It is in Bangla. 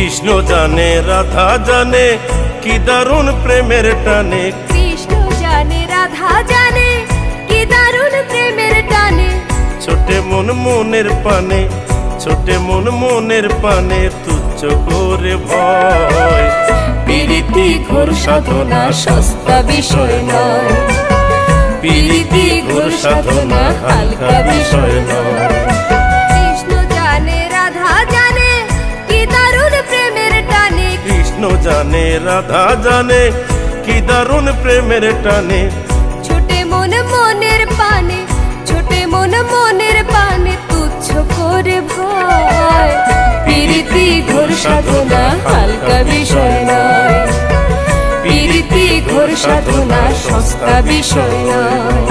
জানে রাধা জানে কি দারুণ প্রেমের টানে। কৃষ্ণ জানে রাধা জানে কি দারুণ প্রেমের টানে। ছোটে মন মনের পানে ছোটে মন মনের পানে তুচ্ছ করে ভয়। প্রীতি ঘোর সাধনা সস্তা বিষয় নয়। পিরিতি ঘোর সাধনা জানে, রাধা জানে, কি দারুণ প্রেমের টানে। ছোটে মন মনের পানে, ছোটে মন মনের পানে তুচ্ছ করে ভয়। প্রীতি ঘোর সাধনা, হালকা বিষয় নয়। প্রীতি ঘোর সাধনা, সস্তা বিষয় নয়।